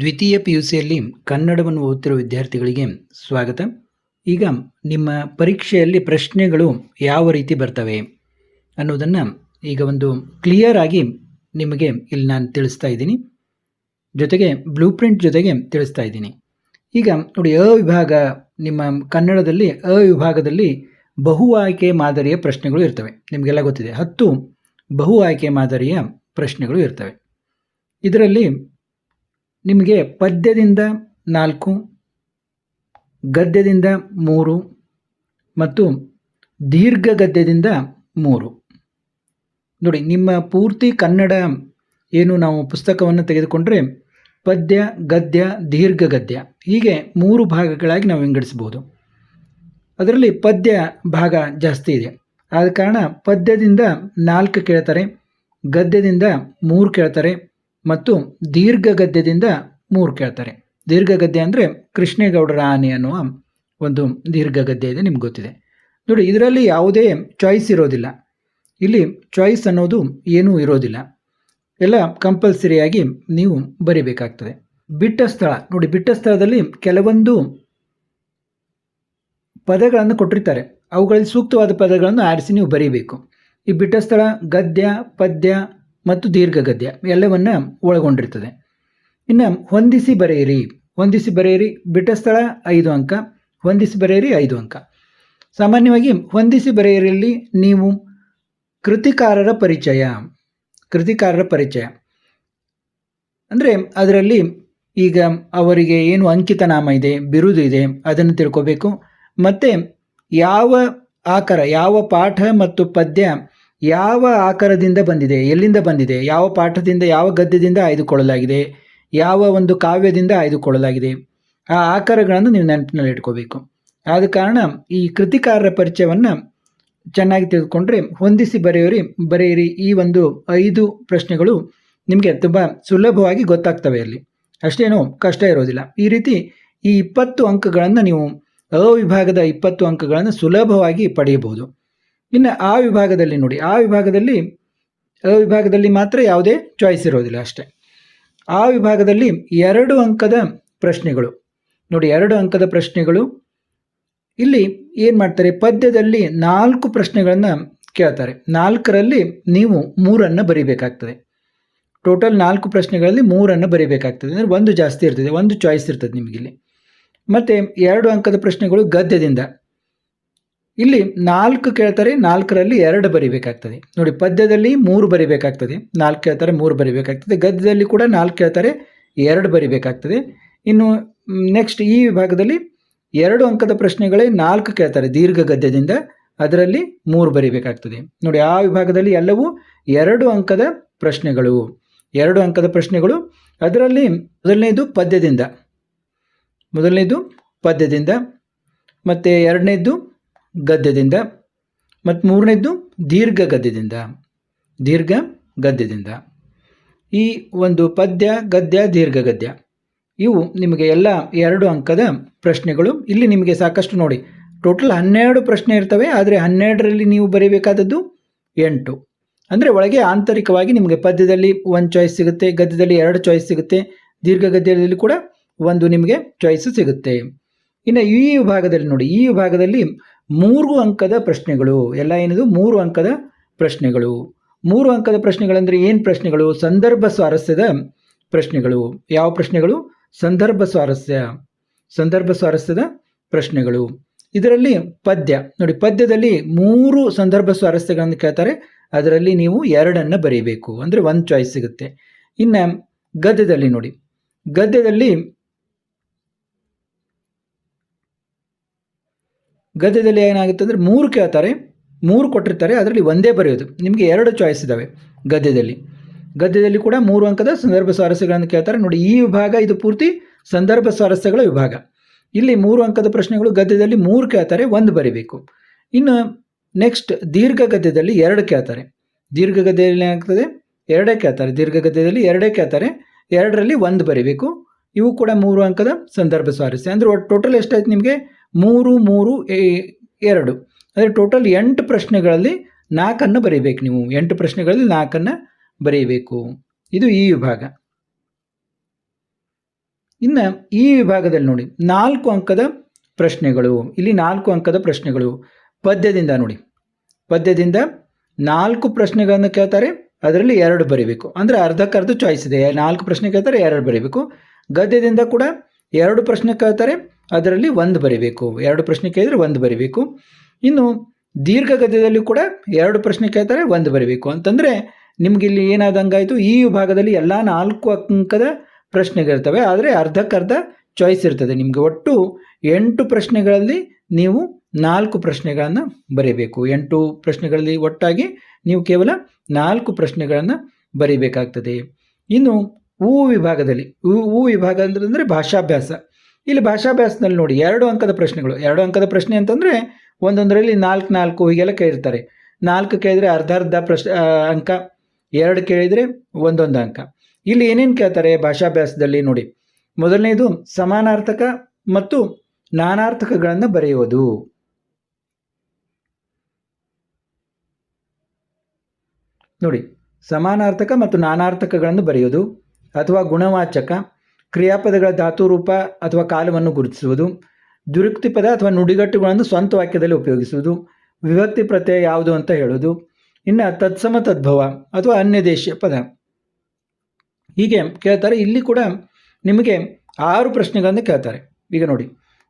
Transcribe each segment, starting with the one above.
ದ್ವಿತೀಯ P U ಸಿಯಲ್ಲಿ ಕನ್ನಡವನ್ನು ಓದುತ್ತಿರುವ ವಿದ್ಯಾರ್ಥಿಗಳಿಗೆ ಸ್ವಾಗತ. ಈಗ ನಿಮ್ಮ ಪರೀಕ್ಷೆಯಲ್ಲಿ ಪ್ರಶ್ನೆಗಳು ಯಾವ ರೀತಿ ಬರ್ತವೆ ಅನ್ನೋದನ್ನು ಈಗ ಒಂದು ಕ್ಲಿಯರ್ ಆಗಿ ನಿಮಗೆ ಇಲ್ಲಿ ನಾನು ತಿಳಿಸ್ತಾ ಇದ್ದೀನಿ. ಜೊತೆಗೆ ಬ್ಲೂ ಪ್ರಿಂಟ್ ಜೊತೆಗೆ ತಿಳಿಸ್ತಾ ಇದ್ದೀನಿ. ಈಗ ನೋಡಿ, ಅ ವಿಭಾಗ ನಿಮ್ಮ ಕನ್ನಡದಲ್ಲಿ, ಅ ವಿಭಾಗದಲ್ಲಿ ಬಹು ಆಯ್ಕೆ ಮಾದರಿಯ ಪ್ರಶ್ನೆಗಳು ಇರ್ತವೆ. ನಿಮಗೆಲ್ಲ ಗೊತ್ತಿದೆ. ಹತ್ತು ಬಹು ಆಯ್ಕೆ ಮಾದರಿಯ ಪ್ರಶ್ನೆಗಳು ಇರ್ತವೆ. ಇದರಲ್ಲಿ ನಿಮಗೆ ಪದ್ಯದಿಂದ ನಾಲ್ಕು, ಗದ್ಯದಿಂದ ಮೂರು ಮತ್ತು ದೀರ್ಘ ಗದ್ಯದಿಂದ ಮೂರು. ನೋಡಿ, ನಿಮ್ಮ ಪೂರ್ತಿ ಕನ್ನಡ ಏನು ನಾವು ಪುಸ್ತಕವನ್ನು ತೆಗೆದುಕೊಂಡ್ರೆ ಪದ್ಯ, ಗದ್ಯ ದೀರ್ಘ ಗದ್ಯ ಹೀಗೆ ಮೂರು ಭಾಗಗಳಾಗಿ ನಾವು ವಿಂಗಡಿಸ್ಬೋದು ಅದರಲ್ಲಿ ಪದ್ಯ ಭಾಗ ಜಾಸ್ತಿ ಇದೆ. ಆದ ಕಾರಣ ಪದ್ಯದಿಂದ ನಾಲ್ಕು ಕೇಳ್ತಾರೆ, ಗದ್ಯದಿಂದ ಮೂರು ಕೇಳ್ತಾರೆ ಮತ್ತು ದೀರ್ಘ ಗದ್ಯದಿಂದ ಮೂರು ಕೇಳ್ತಾರೆ. ದೀರ್ಘ ಗದ್ಯ ಅಂದರೆ ಕೃಷ್ಣೇಗೌಡರ ಆನೆ ಅನ್ನುವ ಒಂದು ದೀರ್ಘ ಗದ್ಯ ಇದೆ, ನಿಮ್ಗೆ ಗೊತ್ತಿದೆ. ನೋಡಿ, ಇದರಲ್ಲಿ ಯಾವುದೇ ಚಾಯ್ಸ್ ಇರೋದಿಲ್ಲ. ಇಲ್ಲಿ ಚಾಯ್ಸ್ ಅನ್ನೋದು ಏನೂ ಇರೋದಿಲ್ಲ. ಎಲ್ಲ ಕಂಪಲ್ಸರಿಯಾಗಿ ನೀವು ಬರಿಬೇಕಾಗ್ತದೆ. ಬಿಟ್ಟ ಸ್ಥಳ, ನೋಡಿ, ಬಿಟ್ಟ ಸ್ಥಳದಲ್ಲಿ ಕೆಲವೊಂದು ಪದಗಳನ್ನು ಕೊಟ್ಟಿರ್ತಾರೆ. ಅವುಗಳಲ್ಲಿ ಸೂಕ್ತವಾದ ಪದಗಳನ್ನು ಆರಿಸಿ ನೀವು ಬರೀಬೇಕು. ಈ ಬಿಟ್ಟ ಸ್ಥಳ, ಗದ್ಯ, ಪದ್ಯ ಮತ್ತು ದೀರ್ಘ ಗದ್ಯ ಎಲ್ಲವನ್ನ ಒಳಗೊಂಡಿರ್ತದೆ. ಇನ್ನು ಹೊಂದಿಸಿ ಬರೆಯಿರಿ. ಹೊಂದಿಸಿ ಬರೆಯಿರಿ ಬಿಟ್ಟ ಸ್ಥಳ ಐದು ಅಂಕ. ಹೊಂದಿಸಿ ಬರೆಯಿರಿ ಐದು ಅಂಕ. ಸಾಮಾನ್ಯವಾಗಿ ಹೊಂದಿಸಿ ಬರೆಯಿರಲ್ಲಿ ನೀವು ಕೃತಿಕಾರರ ಪರಿಚಯ. ಕೃತಿಕಾರರ ಪರಿಚಯ. ಅಂದರೆ ಅದರಲ್ಲಿ ಈಗ ಅವರಿಗೆ ಏನು ಅಂಕಿತ ನಾಮ ಇದೆ, ಬಿರುದು ಇದೆ, ಅದನ್ನು ತಿಳ್ಕೋಬೇಕು. ಮತ್ತು ಯಾವ ಆಕಾರ, ಯಾವ ಪಾಠ ಮತ್ತು ಪದ್ಯ ಯಾವ ಆಕಾರದಿಂದ ಬಂದಿದೆ, ಎಲ್ಲಿಂದ ಬಂದಿದೆ, ಯಾವ ಪಾಠದಿಂದ, ಯಾವ ಗದ್ಯದಿಂದ ಆಯ್ದುಕೊಳ್ಳಲಾಗಿದೆ, ಯಾವ ಒಂದು ಕಾವ್ಯದಿಂದ ಆಯ್ದುಕೊಳ್ಳಲಾಗಿದೆ, ಆ ಆಕಾರಗಳನ್ನು ನೀವು ನೆನಪಿನಲ್ಲಿ ಇಟ್ಕೋಬೇಕು. ಆದ ಕಾರಣ ಈ ಕೃತಿಕಾರರ ಪರಿಚಯವನ್ನು ಚೆನ್ನಾಗಿ ತಿಳಿದುಕೊಂಡ್ರೆ ಹೊಂದಿಸಿ ಬರೆಯೋರಿ, ಬರೆಯಿರಿ ಈ ಒಂದು ಐದು ಪ್ರಶ್ನೆಗಳು ನಿಮಗೆ ತುಂಬ ಸುಲಭವಾಗಿ ಗೊತ್ತಾಗ್ತವೆ ಅಲ್ಲಿ. ಅಷ್ಟೇನೂ ಕಷ್ಟ ಇರೋದಿಲ್ಲ. ಈ ರೀತಿ ಈ ಇಪ್ಪತ್ತು ಅಂಕಗಳನ್ನು ನೀವು ಅವಿಭಾಗದ ವಿಭಾಗದ ಇಪ್ಪತ್ತು ಅಂಕಗಳನ್ನು ಸುಲಭವಾಗಿ ಪಡೆಯಬಹುದು. ಇನ್ನು ಆ ವಿಭಾಗದಲ್ಲಿ ನೋಡಿ, ಆ ವಿಭಾಗದಲ್ಲಿ ಆ ವಿಭಾಗದಲ್ಲಿ ಮಾತ್ರ ಯಾವುದೇ ಚಾಯ್ಸ್ ಇರೋದಿಲ್ಲ ಅಷ್ಟೇ. ಆ ವಿಭಾಗದಲ್ಲಿ ಎರಡು ಅಂಕದ ಪ್ರಶ್ನೆಗಳು. ನೋಡಿ, ಎರಡು ಅಂಕದ ಪ್ರಶ್ನೆಗಳು. ಇಲ್ಲಿ ಏನು ಮಾಡ್ತಾರೆ? ಪದ್ಯದಲ್ಲಿ ನಾಲ್ಕು ಪ್ರಶ್ನೆಗಳನ್ನು ಕೇಳ್ತಾರೆ. ನಾಲ್ಕರಲ್ಲಿ ನೀವು ಮೂರನ್ನು ಬರೀಬೇಕಾಗ್ತದೆ. ಟೋಟಲ್ ನಾಲ್ಕು ಪ್ರಶ್ನೆಗಳಲ್ಲಿ ಮೂರನ್ನು ಬರೀಬೇಕಾಗ್ತದೆ. ಅಂದರೆ ಒಂದು ಜಾಸ್ತಿ ಇರ್ತದೆ, ಒಂದು ಚಾಯ್ಸ್ ಇರ್ತದೆ ನಿಮಗಿಲ್ಲಿ. ಮತ್ತು ಎರಡು ಅಂಕದ ಪ್ರಶ್ನೆಗಳು ಗದ್ಯದಿಂದ. ಇಲ್ಲಿ ನಾಲ್ಕು ಕೇಳ್ತಾರೆ, ನಾಲ್ಕರಲ್ಲಿ ಎರಡು ಬರಿಬೇಕಾಗ್ತದೆ. ನೋಡಿ, ಪದ್ಯದಲ್ಲಿ ಮೂರು ಬರಿಬೇಕಾಗ್ತದೆ. ನಾಲ್ಕು ಕೇಳ್ತಾರೆ, ಮೂರು ಬರಿಬೇಕಾಗ್ತದೆ. ಗದ್ಯದಲ್ಲಿ ಕೂಡ ನಾಲ್ಕು ಕೇಳ್ತಾರೆ, ಎರಡು ಬರಿಬೇಕಾಗ್ತದೆ. ಇನ್ನು ನೆಕ್ಸ್ಟ್ ಈ ವಿಭಾಗದಲ್ಲಿ ಎರಡು ಅಂಕದ ಪ್ರಶ್ನೆಗಳೇ ನಾಲ್ಕು ಕೇಳ್ತಾರೆ ದೀರ್ಘ ಗದ್ಯದಿಂದ. ಅದರಲ್ಲಿ ಮೂರು ಬರಿಬೇಕಾಗ್ತದೆ. ನೋಡಿ, ಆ ವಿಭಾಗದಲ್ಲಿ ಎಲ್ಲವೂ ಎರಡು ಅಂಕದ ಪ್ರಶ್ನೆಗಳು. ಎರಡು ಅಂಕದ ಪ್ರಶ್ನೆಗಳು. ಅದರಲ್ಲಿ ಮೊದಲನೇದು ಪದ್ಯದಿಂದ. ಮೊದಲನೇದು ಪದ್ಯದಿಂದ. ಮತ್ತು ಎರಡನೇದ್ದು ಗದ್ಯದಿಂದ. ಮತ್ತು ಮೂರನೇದ್ದು ದೀರ್ಘ ಗದ್ಯದಿಂದ. ದೀರ್ಘ ಗದ್ಯದಿಂದ. ಈ ಒಂದು ಪದ್ಯ, ಗದ್ಯ, ದೀರ್ಘ ಗದ್ಯ, ಇವು ನಿಮಗೆ ಎಲ್ಲ ಎರಡು ಅಂಕದ ಪ್ರಶ್ನೆಗಳು. ಇಲ್ಲಿ ನಿಮಗೆ ಸಾಕಷ್ಟು ನೋಡಿ, ಟೋಟಲ್ ಹನ್ನೆರಡು ಪ್ರಶ್ನೆ ಇರ್ತವೆ, ಆದರೆ ಹನ್ನೆರಡರಲ್ಲಿ ನೀವು ಬರೀಬೇಕಾದದ್ದು ಎಂಟು. ಅಂದರೆ ಒಳಗೆ ಆಂತರಿಕವಾಗಿ ನಿಮಗೆ ಪದ್ಯದಲ್ಲಿ ಒಂದು ಚಾಯ್ಸ್ ಸಿಗುತ್ತೆ, ಗದ್ಯದಲ್ಲಿ ಎರಡು ಚಾಯ್ಸ್ ಸಿಗುತ್ತೆ, ದೀರ್ಘ ಗದ್ಯದಲ್ಲಿ ಕೂಡ ಒಂದು ನಿಮಗೆ ಚಾಯ್ಸು ಸಿಗುತ್ತೆ. ಇನ್ನು ಈ ವಿಭಾಗದಲ್ಲಿ ನೋಡಿ, ಈ ವಿಭಾಗದಲ್ಲಿ ಮೂರು ಅಂಕದ ಪ್ರಶ್ನೆಗಳು. ಎಲ್ಲ ಏನದು? ಮೂರು ಅಂಕದ ಪ್ರಶ್ನೆಗಳು. ಮೂರು ಅಂಕದ ಪ್ರಶ್ನೆಗಳಂದರೆ ಏನು ಪ್ರಶ್ನೆಗಳು? ಸಂದರ್ಭ ಸ್ವಾರಸ್ಯದ ಪ್ರಶ್ನೆಗಳು. ಯಾವ ಪ್ರಶ್ನೆಗಳು? ಸಂದರ್ಭ ಸ್ವಾರಸ್ಯ. ಸಂದರ್ಭ ಸ್ವಾರಸ್ಯದ ಪ್ರಶ್ನೆಗಳು. ಇದರಲ್ಲಿ ಪದ್ಯ. ನೋಡಿ, ಪದ್ಯದಲ್ಲಿ ಮೂರು ಸಂದರ್ಭ ಸ್ವಾರಸ್ಯಗಳನ್ನು ಕೇಳ್ತಾರೆ. ಅದರಲ್ಲಿ ನೀವು ಎರಡನ್ನು ಬರೀಬೇಕು. ಅಂದರೆ ಒಂದು ಚಾಯ್ಸ್ ಸಿಗುತ್ತೆ. ಇನ್ನು ಗದ್ಯದಲ್ಲಿ ನೋಡಿ. ಗದ್ಯದಲ್ಲಿ ಗದ್ಯದಲ್ಲಿ ಏನಾಗುತ್ತೆ ಅಂದರೆ ಮೂರು ಕೇಳ್ತಾರೆ, ಮೂರು ಕೊಟ್ಟಿರ್ತಾರೆ, ಅದರಲ್ಲಿ ಒಂದೇ ಬರೆಯೋದು. ನಿಮಗೆ ಎರಡು ಚಾಯ್ಸ್ ಇದ್ದಾವೆ ಗದ್ಯದಲ್ಲಿ. ಗದ್ಯದಲ್ಲಿ ಕೂಡ ಮೂರು ಅಂಕದ ಸಂದರ್ಭ ಸ್ವಾರಸ್ಯಗಳನ್ನು ಕೇಳ್ತಾರೆ. ನೋಡಿ, ಈ ವಿಭಾಗ, ಇದು ಪೂರ್ತಿ ಸಂದರ್ಭ ಸ್ವಾರಸ್ಯಗಳ ವಿಭಾಗ. ಇಲ್ಲಿ ಮೂರು ಅಂಕದ ಪ್ರಶ್ನೆಗಳು ಗದ್ಯದಲ್ಲಿ ಮೂರು ಕೇಳ್ತಾರೆ, ಒಂದು ಬರಿಬೇಕು. ಇನ್ನು ನೆಕ್ಸ್ಟ್ ದೀರ್ಘ ಗದ್ಯದಲ್ಲಿ ಎರಡು ಕೇಳ್ತಾರೆ. ದೀರ್ಘ ಗದ್ಯದಲ್ಲಿ ಏನಾಗ್ತದೆ? ಎರಡೇ ಕೇಳ್ತಾರೆ. ದೀರ್ಘ ಗದ್ಯದಲ್ಲಿ ಎರಡೇ ಕೇಳ್ತಾರೆ. ಎರಡರಲ್ಲಿ ಒಂದು ಬರಿಬೇಕು. ಇವು ಕೂಡ ಮೂರು ಅಂಕದ ಸಂದರ್ಭ ಸ್ವಾರಸ್ಯ. ಅಂದರೆ ಟೋಟಲ್ ಎಷ್ಟಾಯ್ತು ನಿಮಗೆ? ಮೂರು ಮೂರು ಎರಡು. ಅಂದರೆ ಟೋಟಲ್ ಎಂಟು ಪ್ರಶ್ನೆಗಳಲ್ಲಿ ನಾಲ್ಕನ್ನು ಬರೀಬೇಕು ನೀವು. ಎಂಟು ಪ್ರಶ್ನೆಗಳಲ್ಲಿ ನಾಲ್ಕನ್ನು ಬರೀಬೇಕು. ಇದು ಈ ವಿಭಾಗ. ಇನ್ನು ಈ ವಿಭಾಗದಲ್ಲಿ ನೋಡಿ, ನಾಲ್ಕು ಅಂಕದ ಪ್ರಶ್ನೆಗಳು. ಇಲ್ಲಿ ನಾಲ್ಕು ಅಂಕದ ಪ್ರಶ್ನೆಗಳು. ಪದ್ಯದಿಂದ ನೋಡಿ. ಪದ್ಯದಿಂದ ನಾಲ್ಕು ಪ್ರಶ್ನೆಗಳನ್ನು ಕೇಳ್ತಾರೆ, ಅದರಲ್ಲಿ ಎರಡು ಬರೀಬೇಕು. ಅಂದರೆ ಅರ್ಧಕ್ಕರ್ಧ ಚಾಯ್ಸ್ ಇದೆ. ನಾಲ್ಕು ಪ್ರಶ್ನೆ ಕೇಳ್ತಾರೆ, ಎರಡು ಬರೀಬೇಕು. ಗದ್ಯದಿಂದ ಕೂಡ ಎರಡು ಪ್ರಶ್ನೆ ಕೇಳ್ತಾರೆ ಅದರಲ್ಲಿ ಒಂದು ಬರಿಬೇಕು. ಎರಡು ಪ್ರಶ್ನೆ ಕೇಳಿದರೆ ಒಂದು ಬರಿಬೇಕು. ಇನ್ನು ದೀರ್ಘ ಗದ್ಯದಲ್ಲಿ ಕೂಡ ಎರಡು ಪ್ರಶ್ನೆ ಕೇಳ್ತಾರೆ, ಒಂದು ಬರಿಬೇಕು. ಅಂತಂದರೆ ನಿಮ್ಗೆ ಇಲ್ಲಿ ಏನಾದಂಗಾಯಿತು? ಈ ವಿಭಾಗದಲ್ಲಿ ಎಲ್ಲ ನಾಲ್ಕು ಅಂಕದ ಪ್ರಶ್ನೆಗಳಿರ್ತವೆ ಆದರೆ ಅರ್ಧಕ್ಕರ್ಧ ಚಾಯ್ಸ್ ಇರ್ತದೆ. ನಿಮಗೆ ಒಟ್ಟು ಎಂಟು ಪ್ರಶ್ನೆಗಳಲ್ಲಿ ನೀವು ನಾಲ್ಕು ಪ್ರಶ್ನೆಗಳನ್ನು ಬರೀಬೇಕು. ಎಂಟು ಪ್ರಶ್ನೆಗಳಲ್ಲಿ ಒಟ್ಟಾಗಿ ನೀವು ಕೇವಲ ನಾಲ್ಕು ಪ್ರಶ್ನೆಗಳನ್ನು ಬರೀಬೇಕಾಗ್ತದೆ. ಇನ್ನು ಹೂ ವಿಭಾಗದಲ್ಲಿ ಹೂ ವಿಭಾಗ ಅಂತಂದರೆ ಭಾಷಾಭ್ಯಾಸ. ಇಲ್ಲಿ ಭಾಷಾಭ್ಯಾಸದಲ್ಲಿ ನೋಡಿ, ಎರಡು ಅಂಕದ ಪ್ರಶ್ನೆಗಳು. ಎರಡು ಅಂಕದ ಪ್ರಶ್ನೆ ಅಂತಂದರೆ, ಒಂದೊಂದರಲ್ಲಿ ನಾಲ್ಕು ನಾಲ್ಕು ಹೀಗೆಲ್ಲ ಕೇಳಿರ್ತಾರೆ. ನಾಲ್ಕು ಕೇಳಿದರೆ ಅರ್ಧ ಅರ್ಧ ಪ್ರಶ್ ಅಂಕ. ಎರಡು ಕೇಳಿದರೆ ಒಂದೊಂದು ಅಂಕ. ಇಲ್ಲಿ ಏನೇನು ಕೇಳ್ತಾರೆ ಭಾಷಾಭ್ಯಾಸದಲ್ಲಿ ನೋಡಿ. ಮೊದಲನೇದು ಸಮಾನಾರ್ಥಕ ಮತ್ತು ನಾನಾರ್ಥಕಗಳನ್ನು ಬರೆಯುವುದು. ನೋಡಿ, ಸಮಾನಾರ್ಥಕ ಮತ್ತು ನಾನಾರ್ಥಕಗಳನ್ನು ಬರೆಯೋದು ಅಥವಾ ಗುಣವಾಚಕ. ಕ್ರಿಯಾಪದಗಳ ಧಾತು ರೂಪ ಅಥವಾ ಕಾಲವನ್ನು ಗುರುತಿಸುವುದು ದುರುಕ್ತಿ ಪದ ಅಥವಾ ನುಡಿಗಟ್ಟುಗಳನ್ನು ಸ್ವಂತ ವಾಕ್ಯದಲ್ಲಿ ಉಪಯೋಗಿಸುವುದು, ವಿಭಕ್ತಿ ಪ್ರತ್ಯಯ ಯಾವುದು ಅಂತ ಹೇಳುವುದು, ಇನ್ನು ತತ್ಸಮ ತದ್ಭವ ಅಥವಾ ಅನ್ಯ ದೇಶೀಯ ಪದ. ಹೀಗೆ ಕೇಳ್ತಾರೆ. ಇಲ್ಲಿ ಕೂಡ ನಿಮಗೆ ಆರು ಪ್ರಶ್ನೆಗಳನ್ನು ಕೇಳ್ತಾರೆ. ಈಗ ನೋಡಿ,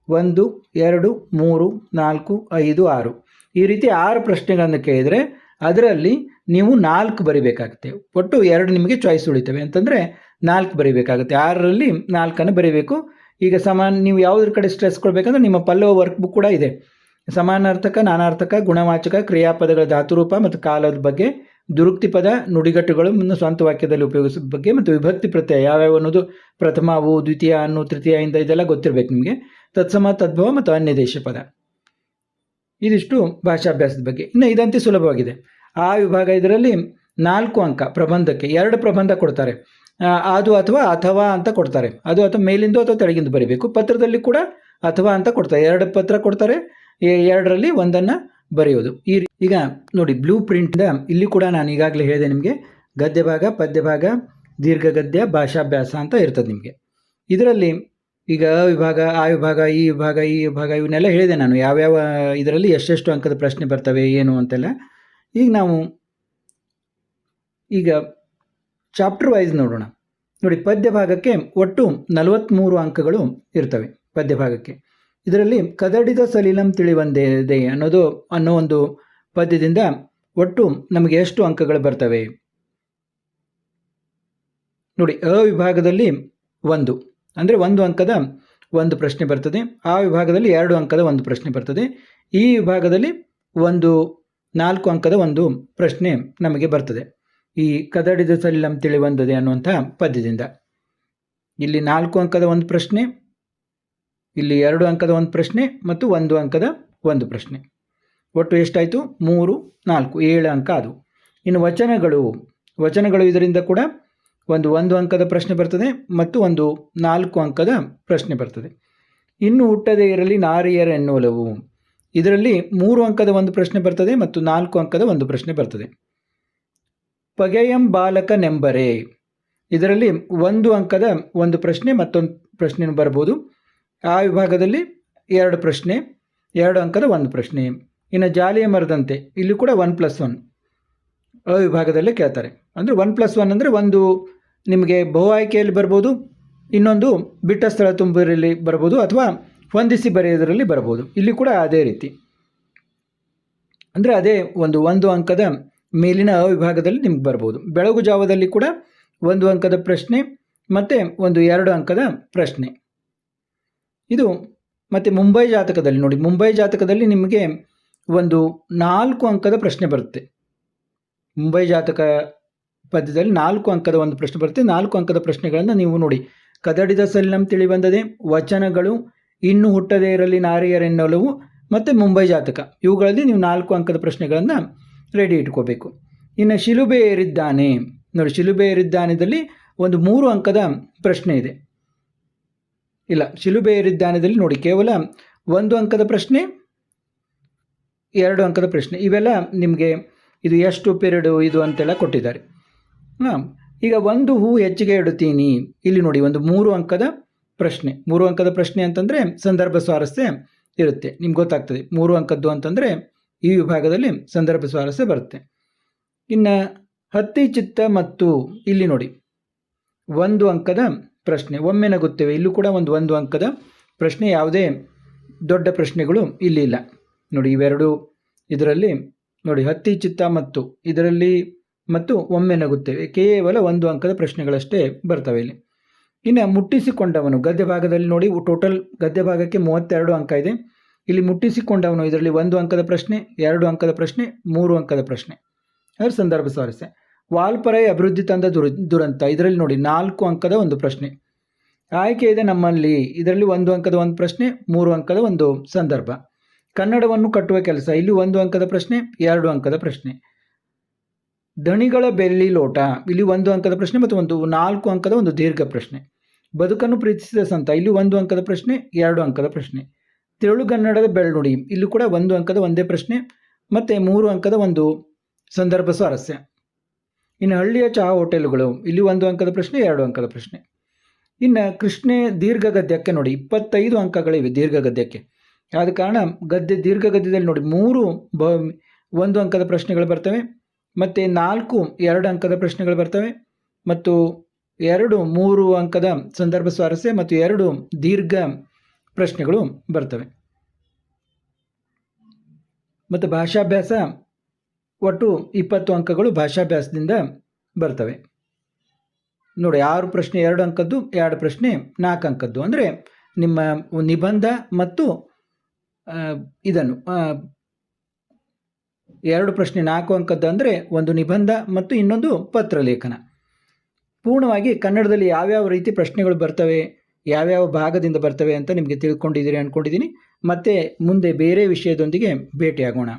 ಒಂದು, ಎರಡು, ಮೂರು, ನಾಲ್ಕು, ಐದು, ಆರು. ಈ ರೀತಿ ಆರು ಪ್ರಶ್ನೆಗಳನ್ನು ಕೇಳಿದರೆ ಅದರಲ್ಲಿ ನೀವು ನಾಲ್ಕು ಬರಿಬೇಕಾಗುತ್ತೆ. ಒಟ್ಟು ಎರಡು ನಿಮಗೆ ಚಾಯ್ಸ್ ಉಳಿತವೆ. ಅಂತಂದರೆ ನಾಲ್ಕು ಬರಿಬೇಕಾಗುತ್ತೆ. ಆರರಲ್ಲಿ ನಾಲ್ಕನ್ನು ಬರಿಬೇಕು. ಈಗ ಸಮಾನ, ನೀವು ಯಾವುದ್ರ ಕಡೆ ಸ್ಟ್ರೆಸ್ ಕೊಡಬೇಕಂದ್ರೆ ನಿಮ್ಮ ಪಲ್ಲವ ವರ್ಕ್ ಬುಕ್ ಕೂಡ ಇದೆ. ಸಮಾನಾರ್ಥಕ, ನಾನಾರ್ಥಕ, ಗುಣವಾಚಕ, ಕ್ರಿಯಾಪದಗಳ ಧಾತುರೂಪ ಮತ್ತು ಕಾಲದ ಬಗ್ಗೆ ದುರುಕ್ತಿ ಪದ ನುಡಿಗಟ್ಟುಗಳು ಮತ್ತು ಸ್ವಂತ ವಾಕ್ಯದಲ್ಲಿ ಉಪಯೋಗಿಸೋ ಬಗ್ಗೆ ಮತ್ತು ವಿಭಕ್ತಿ ಪ್ರತ್ಯಯ ಯಾವ್ಯಾವ ಅನ್ನೋದು ಪ್ರಥಮ, ಅವು, ದ್ವಿತೀಯ, ಅನ್ನು, ತೃತೀಯ, ಇಂದ ಇದೆಲ್ಲ ಗೊತ್ತಿರಬೇಕು ನಿಮಗೆ. ತತ್ಸಮ, ತದ್ಭವ ಮತ್ತು ಅನ್ಯ ದೇಶ ಪದ ಇದಿಷ್ಟು ಭಾಷಾಭ್ಯಾಸದ ಬಗ್ಗೆ. ಇನ್ನು ಇದಂತೆ ಸುಲಭವಾಗಿದೆ. ಆ ವಿಭಾಗ ಇದರಲ್ಲಿ ನಾಲ್ಕು ಅಂಕ ಪ್ರಬಂಧಕ್ಕೆ, ಎರಡು ಪ್ರಬಂಧ ಕೊಡ್ತಾರೆ. ಅದು ಅಥವಾ ಅಥವಾ ಅಂತ ಕೊಡ್ತಾರೆ. ಅದು ಅಥವಾ ಮೇಲಿಂದ ಅಥವಾ ತೆಳಗಿಂದ ಬರೀಬೇಕು. ಪತ್ರದಲ್ಲಿ ಕೂಡ ಅಥವಾ ಅಂತ ಕೊಡ್ತಾರೆ. ಎರಡು ಪತ್ರ ಕೊಡ್ತಾರೆ. ಎರಡರಲ್ಲಿ ಒಂದನ್ನು ಬರೆಯೋದು. ಈ ಈಗ ನೋಡಿ ಬ್ಲೂ ಪ್ರಿಂಟ್ದ ಇಲ್ಲಿ ಕೂಡ ನಾನು ಈಗಾಗಲೇ ಹೇಳಿದೆ ನಿಮಗೆ. ಗದ್ಯ ಭಾಗ, ಪದ್ಯ ಭಾಗ ದೀರ್ಘ ಗದ್ಯ ಭಾಷಾಭ್ಯಾಸ ಅಂತ ಇರ್ತದೆ ನಿಮಗೆ. ಇದರಲ್ಲಿ ಈಗ ವಿಭಾಗ, ಆ ವಿಭಾಗ, ಈ ವಿಭಾಗ ಈ ವಿಭಾಗ ಇವನ್ನೆಲ್ಲ ಹೇಳಿದೆ ನಾನು. ಯಾವ್ಯಾವ ಇದರಲ್ಲಿ ಎಷ್ಟೆಷ್ಟು ಅಂಕದ ಪ್ರಶ್ನೆ ಬರ್ತವೆ, ಏನು ಅಂತೆಲ್ಲ. ಈಗ ನಾವು ಈಗ ಚಾಪ್ಟರ್ ವೈಸ್ ನೋಡೋಣ. ನೋಡಿ, ಪದ್ಯ ಭಾಗಕ್ಕೆ ಒಟ್ಟು ನಲವತ್ತ್ಮೂರು ಅಂಕಗಳು ಇರ್ತವೆ ಪದ್ಯ ಭಾಗಕ್ಕೆ. ಇದರಲ್ಲಿ ಕದಡಿದ ಸಲೀಲಂ ತಿಳಿವಂದೇ ಅನ್ನೋದು ಅನ್ನೋ ಒಂದು ಪದ್ಯದಿಂದ ಒಟ್ಟು ನಮಗೆ ಎಷ್ಟು ಅಂಕಗಳು ಬರ್ತವೆ? ನೋಡಿ, ಅ ವಿಭಾಗದಲ್ಲಿ ಒಂದು. ಅಂದರೆ ಒಂದು ಅಂಕದ ಒಂದು ಪ್ರಶ್ನೆ ಬರ್ತದೆ, ಆ ವಿಭಾಗದಲ್ಲಿ ಎರಡು ಅಂಕದ ಒಂದು ಪ್ರಶ್ನೆ ಬರ್ತದೆ, ಈ ವಿಭಾಗದಲ್ಲಿ ಒಂದು, ನಾಲ್ಕು ಅಂಕದ ಒಂದು ಪ್ರಶ್ನೆ ನಮಗೆ ಬರ್ತದೆ. ಈ ಕದಡಿದ ಸಲಿಲಂ ತಿಳಿವಂದದೆ ಅನ್ನುವಂಥ ಪದ್ಯದಿಂದ. ಇಲ್ಲಿ ನಾಲ್ಕು ಅಂಕದ ಒಂದು ಪ್ರಶ್ನೆ, ಇಲ್ಲಿ ಎರಡು ಅಂಕದ ಒಂದು ಪ್ರಶ್ನೆ ಮತ್ತು ಒಂದು ಅಂಕದ ಒಂದು ಪ್ರಶ್ನೆ. ಒಟ್ಟು ಎಷ್ಟಾಯಿತು? ಮೂರು, ನಾಲ್ಕು, ಏಳು ಅಂಕ ಅದು. ಇನ್ನು ವಚನಗಳು ವಚನಗಳು ಇದರಿಂದ ಕೂಡ ಒಂದು ಒಂದು ಅಂಕದ ಪ್ರಶ್ನೆ ಬರ್ತದೆ ಮತ್ತು ಒಂದು ನಾಲ್ಕು ಅಂಕದ ಪ್ರಶ್ನೆ ಬರ್ತದೆ. ಇನ್ನು ಹುಟ್ಟದೇ ಇರಲಿ ನಾರಿಯರ ಎನ್ನುವಲವು. ಇದರಲ್ಲಿ ಮೂರು ಅಂಕದ ಒಂದು ಪ್ರಶ್ನೆ ಬರ್ತದೆ ಮತ್ತು ನಾಲ್ಕು ಅಂಕದ ಒಂದು ಪ್ರಶ್ನೆ ಬರ್ತದೆ. ಪಗೆಯಂ ಬಾಲಕ ನೆಂಬರೆ ಇದರಲ್ಲಿ ಒಂದು ಅಂಕದ ಒಂದು ಪ್ರಶ್ನೆ, ಮತ್ತೊಂದು ಪ್ರಶ್ನೆ ಬರ್ಬೋದು ಆ ವಿಭಾಗದಲ್ಲಿ ಎರಡು ಪ್ರಶ್ನೆ, ಎರಡು ಅಂಕದ ಒಂದು ಪ್ರಶ್ನೆ. ಇನ್ನು ಜಾಲಿಯ ಮರದಂತೆ, ಇಲ್ಲಿ ಕೂಡ ಒನ್ ಪ್ಲಸ್ ಒನ್ ಅ ವಿಭಾಗದಲ್ಲೇ ಕೇಳ್ತಾರೆ. ಅಂದರೆ ಒನ್ ಪ್ಲಸ್ ಒನ್ ಅಂದರೆ ಒಂದು ನಿಮಗೆ ಬಹು ಆಯ್ಕೆಯಲ್ಲಿ ಬರ್ಬೋದು ಇನ್ನೊಂದು ಬಿಟ್ಟ ಸ್ಥಳ ತುಂಬರಲ್ಲಿ ಬರ್ಬೋದು ಅಥವಾ ಹೊಂದಿಸಿ ಬರೆಯೋದರಲ್ಲಿ ಬರ್ಬೋದು ಇಲ್ಲಿ ಕೂಡ ಅದೇ ರೀತಿ. ಅಂದರೆ ಅದೇ ಒಂದು ಒಂದು ಅಂಕದ ಮೇಲಿನ ವಿಭಾಗದಲ್ಲಿ ನಿಮ್ಗೆ ಬರ್ಬೋದು. ಬೆಳಗು ಜಾವದಲ್ಲಿ ಕೂಡ ಒಂದು ಅಂಕದ ಪ್ರಶ್ನೆ ಮತ್ತು ಒಂದು ಎರಡು ಅಂಕದ ಪ್ರಶ್ನೆ. ಇದು ಮತ್ತು ಮುಂಬೈ ಜಾತಕದಲ್ಲಿ ನೋಡಿ, ಮುಂಬೈ ಜಾತಕದಲ್ಲಿ ನಿಮಗೆ ಒಂದು ನಾಲ್ಕು ಅಂಕದ ಪ್ರಶ್ನೆ ಬರುತ್ತೆ. ಮುಂಬೈ ಜಾತಕ ಪದ್ಯದಲ್ಲಿ ನಾಲ್ಕು ಅಂಕದ ಒಂದು ಪ್ರಶ್ನೆ ಬರುತ್ತೆ. ನಾಲ್ಕು ಅಂಕದ ಪ್ರಶ್ನೆಗಳನ್ನು ನೀವು ನೋಡಿ, ಕದಡಿದ ಸಲಿನಂ ತಿಳಿಬಂದದೆ, ವಚನಗಳು ಇನ್ನು ಹುಟ್ಟದೇ ಇರಲಿ, ನಾರಿಯರೆನ್ನೊಲವು, ಮತ್ತು ಮುಂಬೈ ಜಾತಕ. ಇವುಗಳಲ್ಲಿ ನೀವು ನಾಲ್ಕು ಅಂಕದ ಪ್ರಶ್ನೆಗಳನ್ನು ರೆಡಿ ಇಟ್ಕೋಬೇಕು. ಇನ್ನು ಶಿಲುಬೆ ಏರಿದ್ದಾನೆ. ನೋಡಿ, ಶಿಲುಬೆ ಏರಿದ್ದಾನೆದಲ್ಲಿ ಒಂದು ಮೂರು ಅಂಕದ ಪ್ರಶ್ನೆ ಇದೆ. ಇಲ್ಲ, ಶಿಲುಬೆ ಏರಿದ್ದಾನೆದಲ್ಲಿ ನೋಡಿ, ಕೇವಲ ಒಂದು ಅಂಕದ ಪ್ರಶ್ನೆ, ಎರಡು ಅಂಕದ ಪ್ರಶ್ನೆ, ಇವೆಲ್ಲ ನಿಮಗೆ ಇದು ಎಷ್ಟು ಪಿರಿಯಡು, ಇದು ಅಂತೆಲ್ಲ ಕೊಟ್ಟಿದ್ದಾರೆ. ಹಾಂ, ಈಗ ಒಂದು ಹೂ ಹೆಚ್ಚಿಗೆ ಇಡುತ್ತೀನಿ. ಇಲ್ಲಿ ನೋಡಿ, ಒಂದು ಮೂರು ಅಂಕದ ಪ್ರಶ್ನೆ. ಮೂರು ಅಂಕದ ಪ್ರಶ್ನೆ ಅಂತಂದರೆ ಸಂದರ್ಭ ಸ್ವಾರಸ್ಯ ಇರುತ್ತೆ. ನಿಮ್ಗೆ ಗೊತ್ತಾಗ್ತದೆ. ಮೂರು ಅಂಕದ್ದು ಅಂತಂದರೆ ಈ ವಿಭಾಗದಲ್ಲಿ ಸಂದರ್ಭ ಸ್ವಾರಸ್ಯ ಬರುತ್ತೆ. ಇನ್ನು ಹತ್ತಿ ಚಿತ್ತ ಮತ್ತು ಇಲ್ಲಿ ನೋಡಿ, ಒಂದು ಅಂಕದ ಪ್ರಶ್ನೆ, ಒಮ್ಮೆ ನಗುತ್ತೇವೆ, ಇಲ್ಲೂ ಕೂಡ ಒಂದು ಒಂದು ಅಂಕದ ಪ್ರಶ್ನೆ, ಯಾವುದೇ ದೊಡ್ಡ ಪ್ರಶ್ನೆಗಳು ಇಲ್ಲಿ ಇಲ್ಲ. ನೋಡಿ, ಇವೆರಡು ಇದರಲ್ಲಿ, ನೋಡಿ, ಹತ್ತಿ ಚಿತ್ತ ಮತ್ತು ಇದರಲ್ಲಿ ಮತ್ತು ಒಮ್ಮೆ ನಗುತ್ತೇವೆ, ಕೇವಲ ಒಂದು ಅಂಕದ ಪ್ರಶ್ನೆಗಳಷ್ಟೇ ಬರ್ತವೆ ಇಲ್ಲಿ. ಇನ್ನು ಮುಟ್ಟಿಸಿಕೊಂಡವನು ಗದ್ಯ ಭಾಗದಲ್ಲಿ ನೋಡಿ, ಟೋಟಲ್ ಗದ್ಯ ಭಾಗಕ್ಕೆ ಮೂವತ್ತೆರಡು ಅಂಕ ಇದೆ. ಇಲ್ಲಿ ಮುಟ್ಟಿಸಿಕೊಂಡವನು ಇದರಲ್ಲಿ ಒಂದು ಅಂಕದ ಪ್ರಶ್ನೆ, ಎರಡು ಅಂಕದ ಪ್ರಶ್ನೆ, ಮೂರು ಅಂಕದ ಪ್ರಶ್ನೆ. ಅದರ ಸಂದರ್ಭ ಸ್ವಾರಸ್ಯ. ವಾಲ್ಪರೈ ಅಭಿವೃದ್ಧಿ ತಂದ ದುರ, ದುರಂತ. ಇದರಲ್ಲಿ ನೋಡಿ, ನಾಲ್ಕು ಅಂಕದ ಒಂದು ಪ್ರಶ್ನೆ. ಆಯ್ಕೆ ಇದೆ ನಮ್ಮಲ್ಲಿ. ಇದರಲ್ಲಿ ಒಂದು ಅಂಕದ ಒಂದು ಪ್ರಶ್ನೆ, ಮೂರು ಅಂಕದ ಒಂದು ಸಂದರ್ಭ. ಕನ್ನಡವನ್ನು ಕಟ್ಟುವ ಕೆಲಸ. ಇಲ್ಲಿ ಒಂದು ಅಂಕದ ಪ್ರಶ್ನೆ, ಎರಡು ಅಂಕದ ಪ್ರಶ್ನೆ. ದಣಿಗಳ ಬೆಳ್ಳಿ ಲೋಟ. ಇಲ್ಲಿ ಒಂದು ಅಂಕದ ಪ್ರಶ್ನೆ ಮತ್ತು ಒಂದು, ನಾಲ್ಕು ಅಂಕದ ಒಂದು ದೀರ್ಘ ಪ್ರಶ್ನೆ. ಬದುಕನ್ನು ಪ್ರೀತಿಸಿದ ಸಂತ. ಇಲ್ಲಿ ಒಂದು ಅಂಕದ ಪ್ರಶ್ನೆ, ಎರಡು ಅಂಕದ ಪ್ರಶ್ನೆ. ತೆಳುಗನ್ನಡದ ಬೆಳ್ಳುಡಿ ಇಲ್ಲಿ ಕೂಡ ಒಂದು ಅಂಕದ ಒಂದೇ ಪ್ರಶ್ನೆ, ಮತ್ತು ಮೂರು ಅಂಕದ ಒಂದು ಸಂದರ್ಭ ಸ್ವಾರಸ್ಯ. ಇನ್ನು ಹಳ್ಳಿಯ ಚಹಾ ಹೋಟೆಲ್ಗಳು, ಇಲ್ಲಿ ಒಂದು ಅಂಕದ ಪ್ರಶ್ನೆ, ಎರಡು ಅಂಕದ ಪ್ರಶ್ನೆ. ಇನ್ನು ಕೃಷ್ಣೆ ದೀರ್ಘ ಗದ್ಯಕ್ಕೆ ನೋಡಿ, ಇಪ್ಪತ್ತೈದು ಅಂಕಗಳಿವೆ ದೀರ್ಘ ಗದ್ಯಕ್ಕೆ ಆದ ಕಾರಣ ಗದ್ಯ ದೀರ್ಘ ಗದ್ಯದಲ್ಲಿ ನೋಡಿ, ಮೂರು ಬ, ಒಂದು ಅಂಕದ ಪ್ರಶ್ನೆಗಳು ಬರ್ತವೆ, ಮತ್ತು ನಾಲ್ಕು ಎರಡು ಅಂಕದ ಪ್ರಶ್ನೆಗಳು ಬರ್ತವೆ, ಮತ್ತು ಎರಡು ಮೂರು ಅಂಕದ ಸಂದರ್ಭ ಸ್ವಾರಸ್ಯ, ಮತ್ತು ಎರಡು ದೀರ್ಘ ಪ್ರಶ್ನೆಗಳು ಬರ್ತವೆ. ಮತ್ತು ಭಾಷಾಭ್ಯಾಸ ಒಟ್ಟು ಇಪ್ಪತ್ತು ಅಂಕಗಳು ಭಾಷಾಭ್ಯಾಸದಿಂದ ಬರ್ತವೆ. ನೋಡಿ, ಆರು ಪ್ರಶ್ನೆ, ಎರಡು ಅಂಕದ್ದು, ಎರಡು ಪ್ರಶ್ನೆ, ನಾಲ್ಕು ಅಂಕದ್ದು. ಅಂದರೆ ನಿಮ್ಮ ನಿಬಂಧ ಮತ್ತು ಇದನ್ನು ಎರಡು ಪ್ರಶ್ನೆ, ನಾಲ್ಕು ಅಂಕದ್ದು ಅಂದರೆ ಒಂದು ನಿಬಂಧ ಮತ್ತು ಇನ್ನೊಂದು ಪತ್ರಲೇಖನ. ಪೂರ್ಣವಾಗಿ ಕನ್ನಡದಲ್ಲಿ ಯಾವ್ಯಾವ ರೀತಿ ಪ್ರಶ್ನೆಗಳು ಬರ್ತವೆ? ಯಾವ್ಯಾವ ಭಾಗದಿಂದ ಬರ್ತವೆ ಅಂತ ನಿಮಗೆ ತಿಳ್ಕೊಂಡಿದ್ದೀರಿ ಅಂದ್ಕೊಂಡಿದ್ದೀನಿ ಮತ್ತೆ ಮುಂದೆ ಬೇರೆ ವಿಷಯದೊಂದಿಗೆ ಭೇಟಿಯಾಗೋಣ.